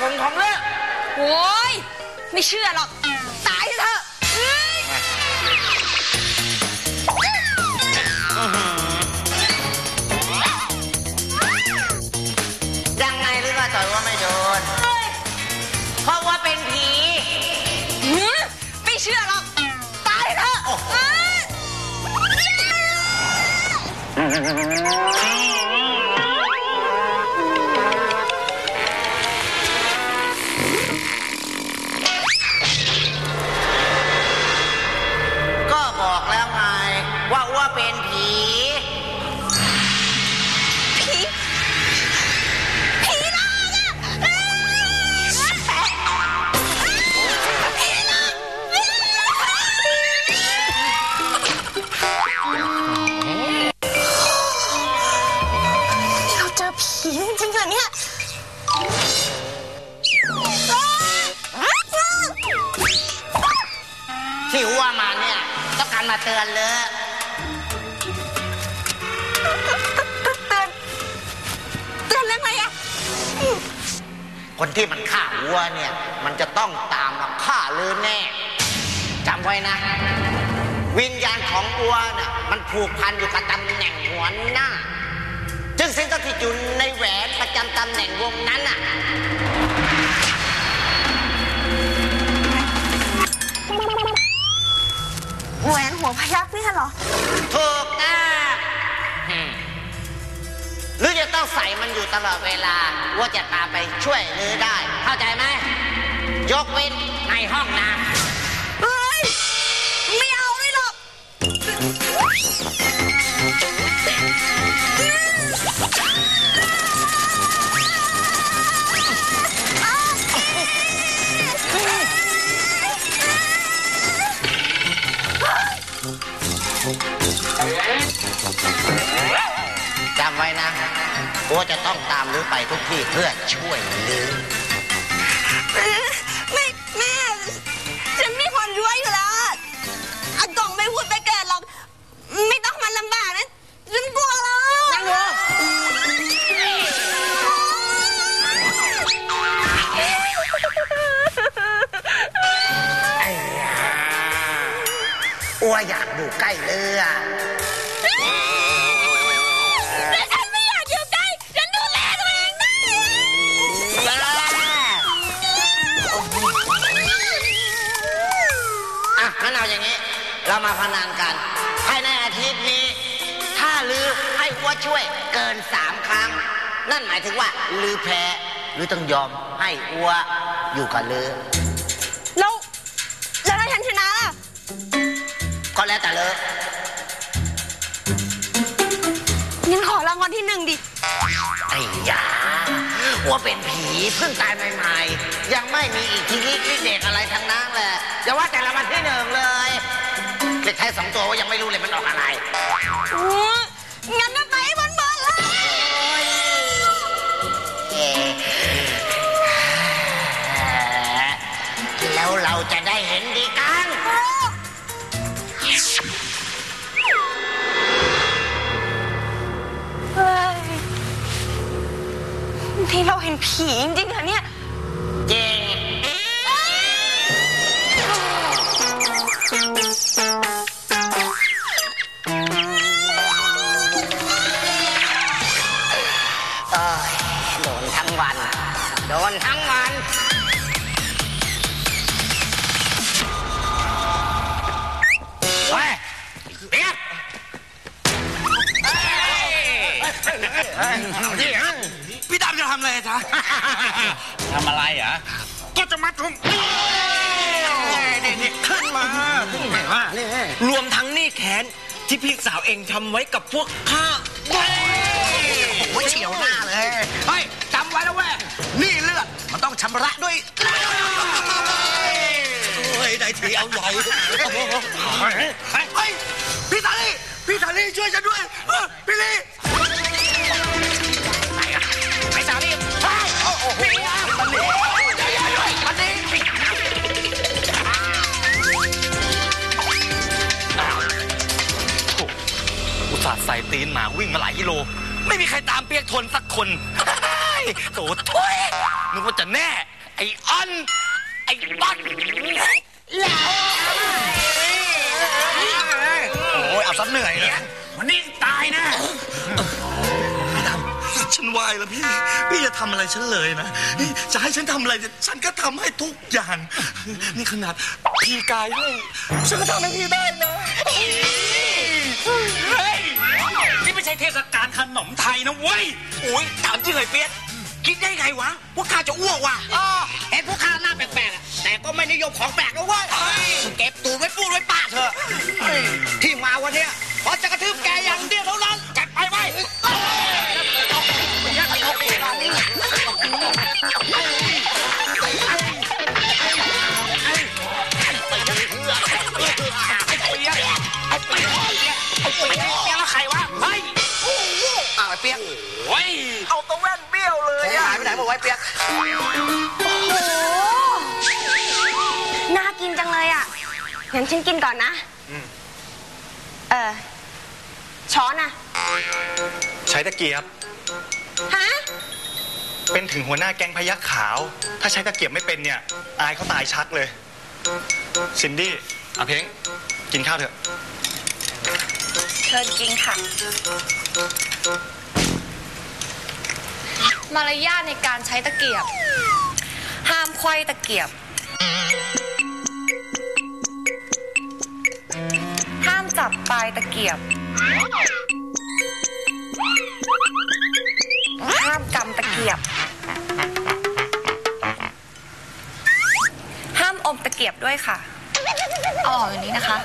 เป็นอากงของเลิกโอ้ยไม่เชื่อหรอก ตายเถอะเอ้ยยังไงหรือว่าต่อยว่าไม่โดน เพราะว่าเป็นผี หือไม่เชื่อหรอก ตายเถอะโอ้โหเอ้ยก็ ไว้นะ วิญญาณของวัวน่ะมันผูกพันอยู่กับตำแหน่งหัวหน้า จึงสิ่งศักดิ์สิทธิ์อยู่ในแหวนประจำตำแหน่งวงนั้นน่ะแหวนหัวพยักเนี่ยเหรอ ถูกนะอืมหรือจะต้องใส่มันอยู่ตลอดเวลา ว่าจะตามไปช่วยลือได้ เข้าใจไหม ยกเว้นในห้องน้ำ จำไว้นะว่าจะต้องตามลือไปทุกที่เพื่อช่วยลือ อ้วอยากอยู่ใกล้เรือแต่ฉันไม่อยากอยู่ใกล้ฉันดูแลตัวเองได้อะงั้นเอาอย่างนี้ เรามาพนันกัน ภายในอาทิตย์นี้ ถ้าลือให้อ้วช่วยเกินสามครั้ง นั่นหมายถึงว่าลือแพ้หรือต้องยอมให้อ้วอยู่กับลือ แล้วแต่ลืองั้นขอรางวัลที่หนึ่งดิ ไอ้ยาอ้วเป็นผีเพิ่งตายใหม่ๆ ยังไม่มีอิทธิฤทธิ์ฤทธิ์เดชอะไรทั้งนั้นแหละอย่าว่าแต่ละวันที่หนึ่งเลยเลขท้ายสองตัวว่ายังไม่รู้เลยมันออกอะไรอืองั้นก็ไปให้บนบนเลยเอ๊ะแล้วเราจะได้เห็นดีกั ผีจริงๆเหรอเนี่ยจริงเอ้ยโดนทั้งวัน โดนทั้งวัน เฮ้ยเรียกพี่ดำจะ ทำอะไรจ๊ะทำอะไรอะก็จะมาทุมนี่นี่ขึ้นมาเห็นว่ารวมทั้งหนี่แค้นที่พี่สาวเองทำไว้กับพวกข้าด้วยโอ้ยเฉียวหน้าเลย เฮ้ยจำไว้แล้วเว้ยหนี่เลือดมันต้องชำระด้วยโอ้ยได้ทีเอาใหญ่เฮ้ยพี่สาลีพี่สาลีช่วยฉันด้วยเออพี่ลี วิ่งมาหลายกิโล ไม่มีใครตามเปียกทนสักคนโถทุยนึกว่าจะแน่ ไอ้ออนไอ้บอลโอ้ยเอาซะเหนื่อยเลยวันนี้ตายนะฉันวายแล้วพี่ พี่จะทำอะไรฉันเลยนะนี่จะให้ฉันทำอะไรเนี่ยฉันก็ทำให้ทุกอย่าง นี่ขนาดพี่กายให้ ฉันก็ทำให้พี่ได้นะเฮ้ยนี่ไม่ใช่เทศกาลขนมไทยนะเว้ยโอ้ยถามจริงเลยเปียกคิดได้ไงวะว่าข้าจะอ้วกว่ะอ๋อเห็นพวกข้าหน้าแปลกๆอะแต่ก็ไม่นิยมของแปลกนะเว้ยเก็บตูดไว้พูดไว้ป้าเถอะเฮ้ยที่มาวันเนี้ยเพราะจะกระทืบแกอย่างเดียวเท่านั้น เปียกโอ้ยเอาตะแว่นเบี้ยวเลยหายไปไหนหมดไว้เปียก โอ้น่ากินจังเลยอะงั้นฉันกินก่อนนะ เออ ช้อนอะใช้ตะเกียบ ฮะ เป็นถึงหัวหน้าแก๊งพยักขาว ถ้าใช้ตะเกียบไม่เป็นเนี่ย อายเขาตายชักเลย ซินดี้อาเพ้งกินข้าวเถอะ เชิญกินค่ะ มารยาทในการใช้ตะเกียบ ห้ามไขว้ตะเกียบ ห้ามจับปลายตะเกียบ ห้ามกำตะเกียบ ห้ามอมตะเกียบด้วยค่ะ เอาออกอย่างนี้นะคะ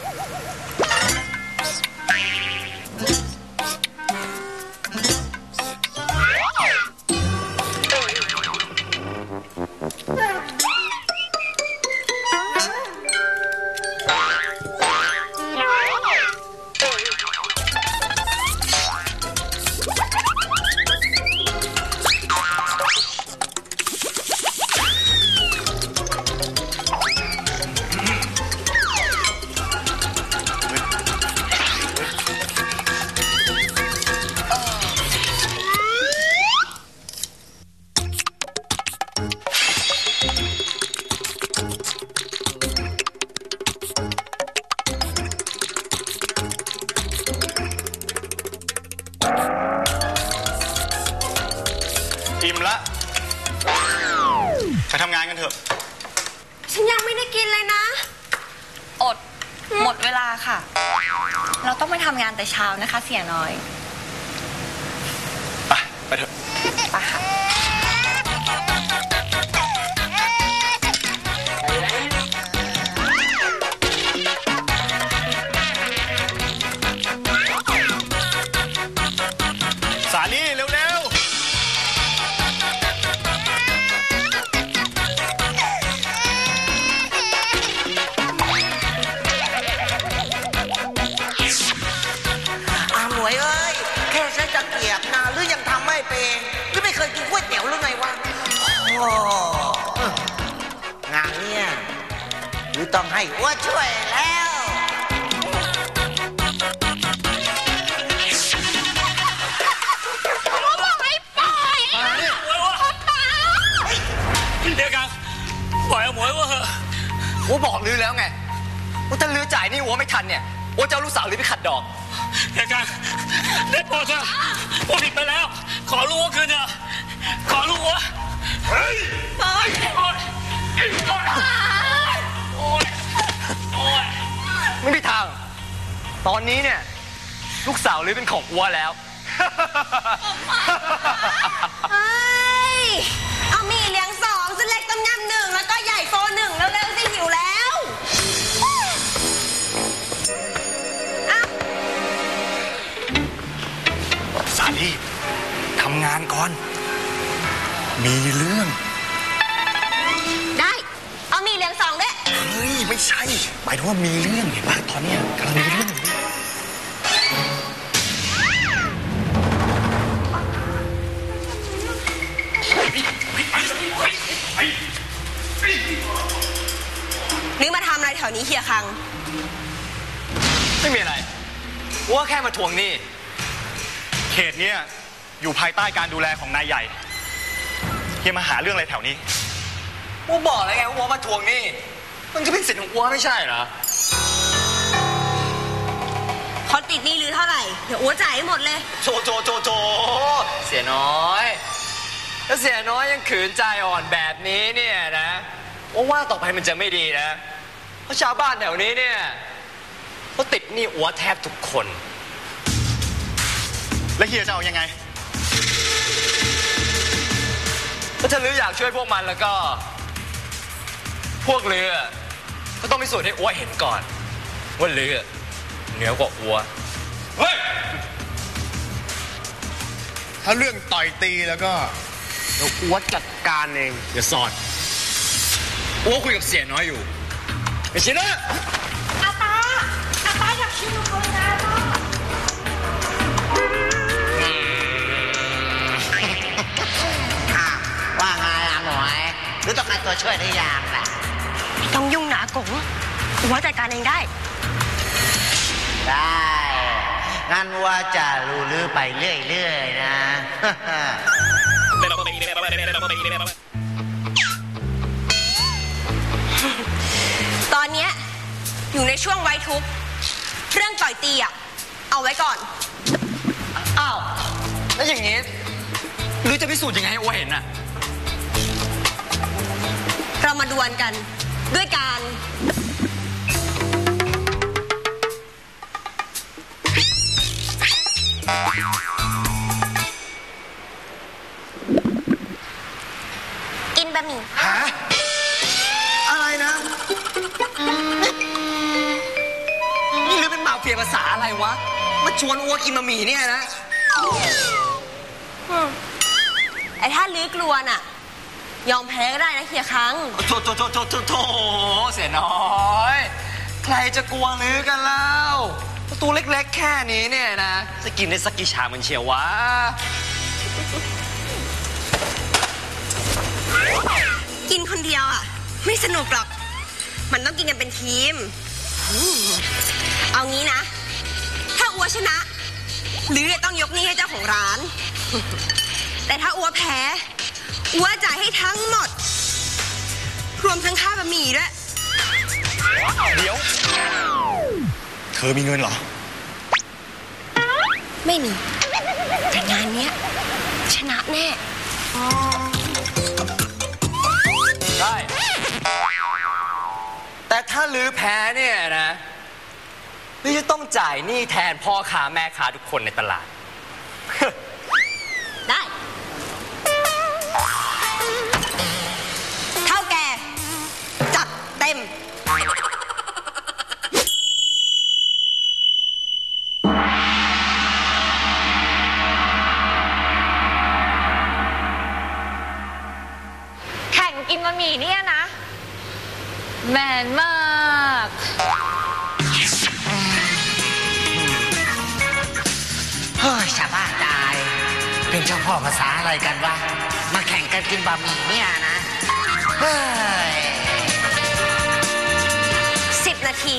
ต้องไปทำงานแต่เช้านะคะ เสียน้อย ไปไปเถอะ วบอกลือแล้วไงว่าถ้าลือจ่ายหนี่อัวไม่ทันเนี่ยอัวจะเอาลูกสาวลือไปขัดดอก เดี๋ยวกันได้โปรดเถอะผมผิดไปแล้ว ขอรู้ว่าคืนเถอะขอรู้ว่าเฮ้ยโอ๊ยโอ๊ยโอ๊ยโอ๊ยโอ๊ยไม่มีทาง ตอนนี้เนี่ย ลูกสาวลือเป็นของอัวแล้ว มีเรื่อง ได้ เอาหมี่เลี้ยงสองด้วย เฮ้ย ไม่ใช่ หมายถึงว่ามีเรื่องเห็นปะตอนเนี้ยกำลังมีเรื่องอยู่นึกมาทำอะไรแถวนี้เฮียคัง ไม่มีอะไรอัวแค่มาทวงหนี้ เขตเนี้ยอยู่ภายใต้การดูแลของนายใหญ่เฮียมาหาเรื่องอะไรแถวนี้อัวบอกแล้วไงว่าอัวมาทวงหนี่ มันก็เป็นสิทธิ์ของอัวไม่ใช่เหรอเขาติดหนี้หรือเท่าไหร่ เดี๋ยวอัวจ่ายให้หมดเลย โจโจโจโจ เสียน้อยถ้าเสียน้อยยังขืนใจอ่อนแบบนี้เนี่ยนะอัวว่าต่อไปมันจะไม่ดีนะ เพราะชาวบ้านแถวนี้เนี่ยเขาติดหนี้อัวแทบทุกคน แล้วเฮียจะเอายังไง ถ้าฉันลืออยากช่วยพวกมันแล้วก็ พวกเรือ ก็ต้องพิสูจน์ให้อัวเห็นก่อนว่าเรือเหนือกว่าอัวเฮ้ยถ้าเรื่องต่อยตีแล้วก็เดี๋ยวอัวจัดการเองอย่าสอดอัวคุยกับเสียน้อยอยู่ไม่ใช่นะอาตาอาตาอยากชิมนมเลยนะอ หรือต้องการตัวช่วยหรือยังล่ะไม่ต้องยุ่งนะกงอัวจัดการเองได้ ได้งั้นว่าจะรู้ลือไปเรื่อยๆนะ ตอนเนี้ยอยู่ในช่วงไว้ทุกข์เรื่องต่อยตีอะ เอาไว้ก่อน อ้าว แล้วอย่างงี้หรือจะพิสูจน์ยังไงให้อัวเห็นอะเรา มาดวลกัน ด้วยการกินบะหมี่ฮะอะไรนะ นี่หรือเป็นหมาเฟียภาษาอะไรวะ มาชวนอัวกินบะหมี่เนี่ยนะ ไอ้ถ้าลื้อกลัวน่ะ ยอมแพ้ก็ได้นะเฮียครั้งโถโถโถโถโถโถเสียน้อย ใครจะกลัวลือกันแล้วประตูเล็กๆ แค่นี้เนี่ยนะ จะกินได้สักกี่ชามมันเชียววะ กินคนเดียวอะ ไม่สนุกหรอก มันต้องกินกันเป็นทีม เอางี้นะ ถ้าอัวชนะ หรือต้องยกนี้ให้เจ้าของร้าน แต่ถ้าอัวแพ้ อัวจ่ายให้ทั้งหมด รวมทั้งค่าบะหมี่ด้วย เดี๋ยว เธอมีเงินเหรอ ไม่มี แต่งานเนี้ย ชนะแน่ได้แต่ถ้าลือแพ้เนี่ยนะลือจะต้องจ่ายหนี้แทนพ่อค้าแม่ค้าทุกคนในตลาดได้ กินบะหมี่เนี่ยนะ แมนมาก เฮ้ยชาวบ้านตาย เป็นเจ้าพ่อภาษาอะไรกันวะ มาแข่งกันกินบะหมี่เนี่ยนะ เฮ้ย10นาที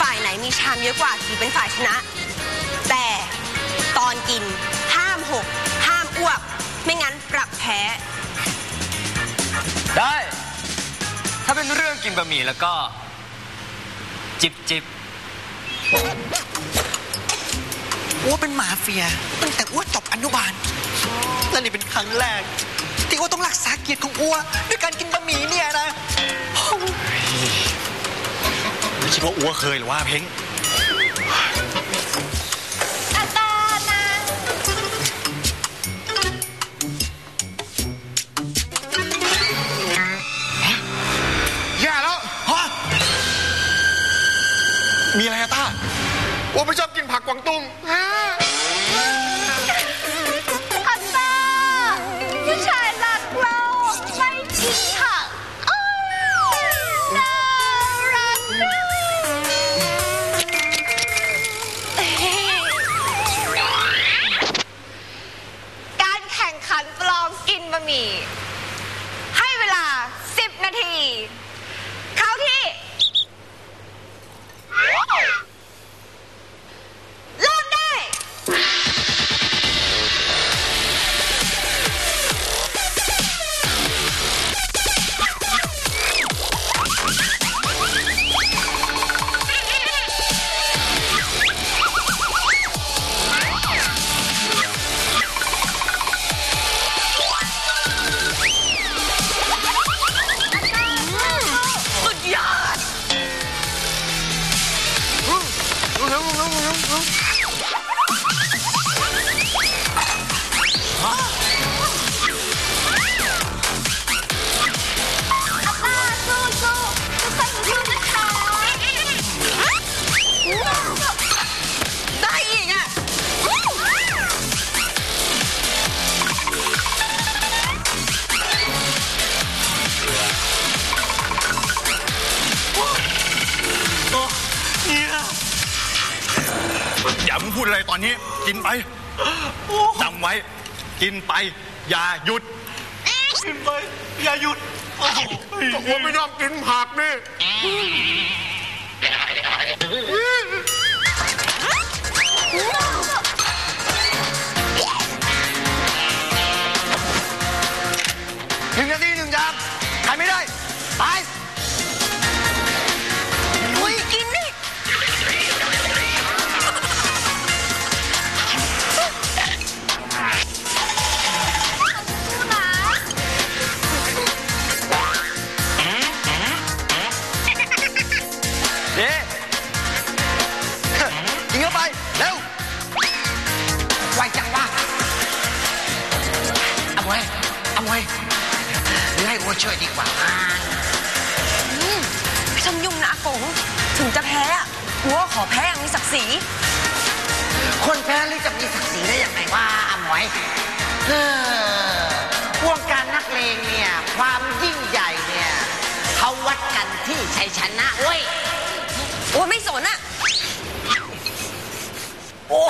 ฝ่ายไหนมีชามเยอะกว่าถือเป็นฝ่ายชนะ แต่ตอนกินห้ามหก ห้ามอ้วก ไม่งั้นปรับแพ้ ได้ ถ้าเป็นเรื่องกินบะหมี่แล้วก็ จิบจิบอ้วเป็นหมาเฟีย ตั้งแต่อ้วจบอนุบาลและนี่เป็นครั้งแรก ที่อ้วต้องรักษาเกียรติของอ้วด้วยการกินบะหมี่เนี่ยนะไม่คิดว่าอัวเคยหรือว่าเพ้ง มีอะไรอะต้าอัวไม่ชอบกินผักกวางตุ้ง กินไปจำไว้ กินไป อย่าหยุด กินไป อย่าหยุดโอ้โหอ้วนไม่ชอบกินผักนี่ ว้หรือให้อัวช่วยดีกว่าไม่ต้องยุ่งนะอากงถึงจะแพ้อะอัวขอแพ้อย่างมีศักดิ์ศรี คนแพ้หรือจะมีศักดิ์ศรีได้ยังไงว่าอาหมวยเออวงการนักเลงเนี่ย ความยิ่งใหญ่เนี่ยเขาวัดกันที่ชัยชนะเว้ยอัวไม่สนอะโอ้